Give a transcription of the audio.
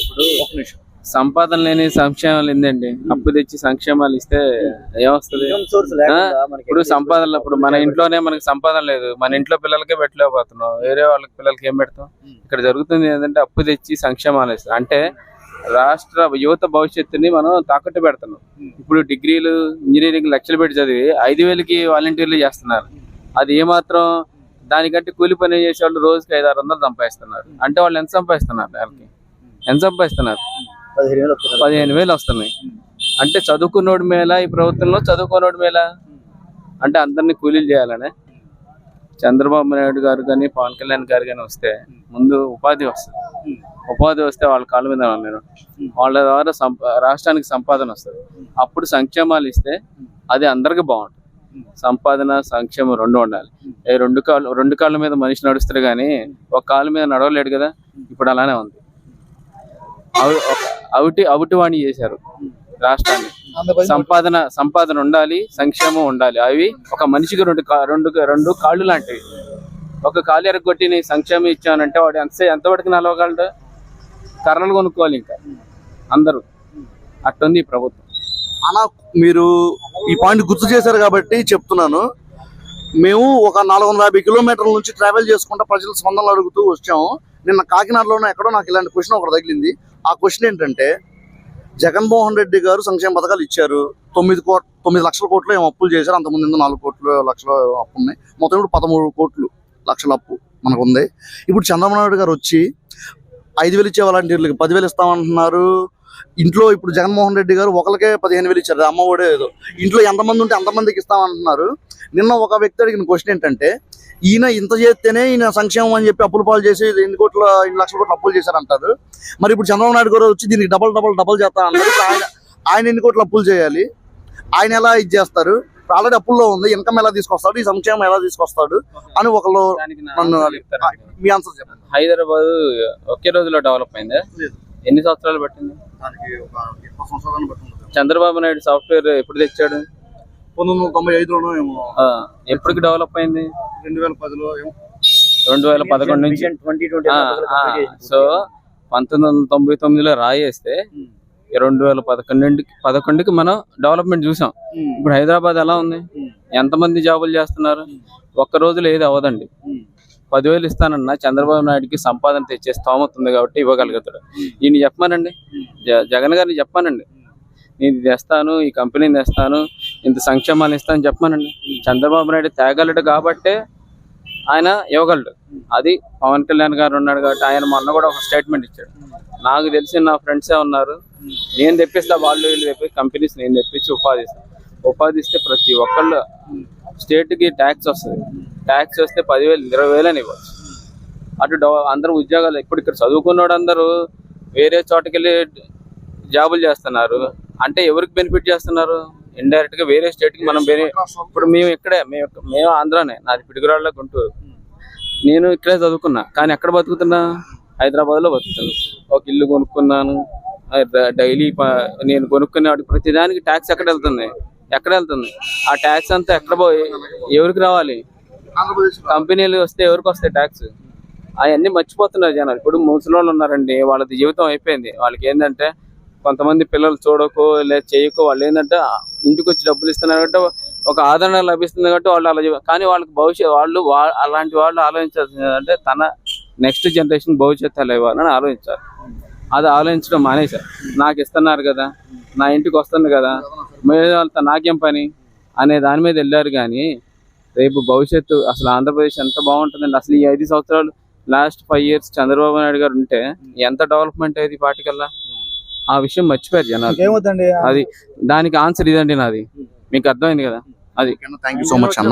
ఇప్పుడు ఒక నిమిషం. సంపాదన లేని సంక్షేమాలు ఏందండి? అప్పు తెచ్చి సంక్షేమాలు ఇస్తే ఏమొస్తుంది? ఇప్పుడు సంపాదన ఇప్పుడు మన ఇంట్లోనే మనకి సంపాదన లేదు. మన ఇంట్లో పిల్లలకే పెట్టలేకపోతున్నాం వేరే వాళ్ళకి పిల్లలకి ఏం పెడతాం? ఇక్కడ జరుగుతుంది ఏంటంటే అప్పు తెచ్చి సంక్షేమాలు ఇస్తాం అంటే రాష్ట్ర యువత భవిష్యత్తుని మనం తాకట్టు పెడుతున్నాం. ఇప్పుడు డిగ్రీలు ఇంజనీరింగ్ లక్షలు పెట్టి చదివి ఐదు వేలకి వాలంటీర్లు చేస్తున్నారు. అది ఏమాత్రం దానికంటే కూలి పని చేసే వాళ్ళు రోజుకి ఐదు ఆరు వందలు సంపాదిస్తున్నారు. అంటే వాళ్ళు ఎంత సంపాదిస్తున్నారు? నెలకి ఎంత సంపాదిస్తున్నారు? పదిహేను వేలు వస్తున్నాయి. అంటే చదువుకున్నోడి మేళ ఈ ప్రభుత్వంలో చదువుకున్నోడి మేళ అంటే అందరినీ కూలీలు చేయాలనే? చంద్రబాబు నాయుడు గారు కానీ పవన్ కళ్యాణ్ గారు కానీ వస్తే ముందు ఉపాధి వస్తుంది. ఉపాధి వస్తే వాళ్ళ కాళ్ళ మీద నేను వాళ్ళ ద్వారా సంప- రాష్ట్రానికి సంపాదన వస్తుంది. అప్పుడు సంక్షేమాలు ఇస్తే అది అందరికి బాగుంటుంది. సంపాదన సంక్షేమం రెండు ఉండాలి. రెండు కాళ్ళు రెండు కాళ్ళ మీద మనిషి నడుస్తారు కానీ ఒక కాళ్ళ మీద నడవలేడు కదా? ఇప్పుడు అలానే ఉంది. అవుటి అవుటి వాణి చేశారు రాష్ట్రాన్ని. సంపాదన సంపాదన ఉండాలి సంక్షేమం ఉండాలి. అవి ఒక మనిషికి రెండు కా- రెండు రెండు కాళ్ళు లాంటివి. ఒక కాలు ఎరగొట్టి నీ సంక్షేమం ఇచ్చానంటే వాడు ఎంత ఎంతవరకు నలవగలడు? కర్రలు కొనుక్కోవాలి ఇంకా. అందరూ. అట్టుంది ఈ ప్రభుత్వం. అన్న మీరు ఈ పాయింట్ గుర్తు చేశారు కాబట్టి చెప్తున్నాను. మేము ఒక నాలుగు వందల యాభై కిలోమీటర్ల నుంచి ట్రావెల్ చేసుకుంటా ప్రజల స్పందనలు అడుగుతూ వచ్చాము. నిన్న కాకినాడలోనే ఎక్కడో నాకు ఇలాంటి క్వశ్చన్ ఒకటి తగిలింది. ఆ క్వశ్చన్ ఏంటంటే జగన్మోహన్ రెడ్డి గారు సంక్షేమ పథకాలు ఇచ్చారు. తొమ్మిది కోట్ తొమ్మిది లక్షల కోట్లు ఏమో అప్పులు చేశారు. అంతకుముందు ముందు నాలుగు కోట్లు లక్షల అప్పు ఉన్నాయి. మొత్తం ఇప్పుడు పదమూడు కోట్లు లక్షల అప్పు మనకు ఉంది. ఇప్పుడు చంద్రబాబు నాయుడు గారు వచ్చి ఐదు వేలు ఇచ్చే వాలంటీర్లకి పదివేలు ఇస్తామంటున్నారు. ఇంట్లో ఇప్పుడు జగన్మోహన్ రెడ్డి గారు ఒకరికే పదిహేను వేలు ఇచ్చారు. అమ్మ ఒడే ఏదో. ఇంట్లో ఎంతమంది ఉంటే అంతమందికి ఇస్తామంటున్నారు. నిన్న ఒక వ్యక్తి అడిగిన క్వశ్చన్ ఏంటంటే ఈయన ఇంత చేస్తేనే ఈయన సంక్షేమం అని చెప్పి అప్పులు పాలు చేసి ఎన్ని కోట్ల ఎన్ని లక్షల కోట్లు అప్పులు చేశారంటారు. మరి ఇప్పుడు చంద్రబాబు నాయుడు గారు వచ్చి దీనికి డబల్ డబల్ డబల్ చేస్తా అన్నారు. ఇప్పుడు ఆయన ఆయన ఎన్ని కోట్లు అప్పులు చేయాలి? ఆయన ఎలా ఇది చేస్తారు? ఆల్రెడీ అప్పుల్లో ఉంది. ఇన్కమ్ ఎలా తీసుకొస్తాడు? ఈ సంక్షేమం ఎలా తీసుకొస్తాడు? అని ఒకళ్ళు నన్ను. మీ ఆన్సర్ చెప్పండి. హైదరాబాద్ ఒకే రోజులో డెవలప్ అయిందా. ఎన్ని సంవత్సరాలు పట్టింది. చంద్రబాబు నాయుడు సాఫ్ట్వేర్ ఎప్పుడు తెచ్చాడు? పంతొమ్మిది వందల తొంభై ఐదులోనో ఏమో. ఎప్పటికి డెవలప్ అయింది? రెండు వేల పదిలో ఏమో. రెండు వేల పదకొండు నుంచి. సో పంతొమ్మిది వందల తొంభై తొమ్మిదిలో రాయేస్తే రెండు వేల పదకొండుకి పదకొండుకి మనం డెవలప్మెంట్ చూసాం. ఇప్పుడు హైదరాబాద్ ఎలా ఉంది? ఎంతమంది జాబులు చేస్తున్నారు? ఒక్క రోజులో ఏది అవ్వదండి. పదివేలు ఇస్తానన్నా చంద్రబాబు నాయుడుకి సంపాదన తెచ్చే స్తోమత ఉంది కాబట్టి ఇవ్వగలుగుతాడు. ఈయన చెప్పమానండి. జ- జగన్ గారిని చెప్పానండి నేను ఇది తెస్తాను ఈ కంపెనీని తెస్తాను ఇంత సంక్షేమాలు ఇస్తాను చెప్పమానండి. చంద్రబాబు నాయుడు తేగలడు కాబట్టే ఆయన ఇవ్వగలడు. అది పవన్ కళ్యాణ్ గారు ఉన్నాడు కాబట్టి ఆయన మొన్న కూడా ఒక స్టేట్మెంట్ ఇచ్చాడు. నాకు తెలిసి నా ఫ్రెండ్సే ఉన్నారు. నేను తెప్పిస్తా వాళ్ళు వీళ్ళు తెప్పి కంపెనీస్ నేను తెప్పించి ఉపాధి ఇస్తాను ఉపాధి ఇస్తే ప్రతి ఒక్కళ్ళు స్టేట్కి ట్యాక్స్ వస్తుంది. ట్యాక్స్ వస్తే పదివేలు ఇరవై వేలు అని ఇవ్వచ్చు. అటు అందరూ ఉద్యోగాలు ఇప్పుడు ఇక్కడ చదువుకున్నోడు అందరూ వేరే చోటకి వెళ్ళి జాబులు చేస్తున్నారు. అంటే ఎవరికి బెనిఫిట్ చేస్తున్నారు? ఇండైరెక్ట్గా వేరే స్టేట్కి మనం ఇప్పుడు మేము ఇక్కడే మేము మేము ఆంధ్రానే నాది పిడుగురాళ్ళ గుంటూరు. నేను ఇక్కడే చదువుకున్నా కానీ ఎక్కడ బతుకుతున్నా? హైదరాబాద్లో బతుకుతాను ఒక ఇల్లు కొనుక్కున్నాను డైలీ నేను కొనుక్కునే ప్రతిదానికి ట్యాక్స్ ఎక్కడ వెళ్తుంది? ఎక్కడ వెళ్తుంది? ఆ ట్యాక్స్ అంతా ఎక్కడ పోయి ఎవరికి రావాలి? కంపెనీలు వస్తే ఎవరికి వస్తాయి ట్యాక్స్ అవన్నీ మర్చిపోతున్నారు జనాలు. ఇప్పుడు వాళ్ళు ఉన్నారండి వాళ్ళది జీవితం అయిపోయింది. వాళ్ళకి ఏంటంటే కొంతమంది పిల్లలు చూడకో లేదా చేయకో వాళ్ళు ఏంటంటే ఇంటికి వచ్చి డబ్బులు ఇస్తున్నారు కాబట్టి ఒక ఆదరణ లభిస్తుంది కాబట్టి వాళ్ళు అలా కానీ వాళ్ళకి భవిష్యత్ వాళ్ళు అలాంటి వాళ్ళు ఆలోచించాల్సింది ఏంటంటే తన నెక్స్ట్ జనరేషన్ భవిష్యత్తు ఎలా ఇవ్వాలని ఆలోచించాలి. అది ఆలోచించడం మానేశారు నాకు ఇస్తున్నారు కదా నా ఇంటికి వస్తుంది కదా మీద వాళ్ళతో నాకేం పని? అనే దాని మీద వెళ్ళారు కానీ రేపు భవిష్యత్తు అసలు ఆంధ్రప్రదేశ్ ఎంత బాగుంటుందండి. అసలు ఈ ఐదు సంవత్సరాలు last five years Chandrababu Naidu garu ఉంటే ఎంత డెవలప్మెంట్ అయ్యేది పాటికల్లా? ఆ విషయం మర్చిపోయారు జనాలు. ఏమవుతుంది అది దానికి ఆన్సర్ ఇదండి నాది. మీకు అర్థమైంది కదా? అది. థ్యాంక్ యూ సో మచ్ అన్న.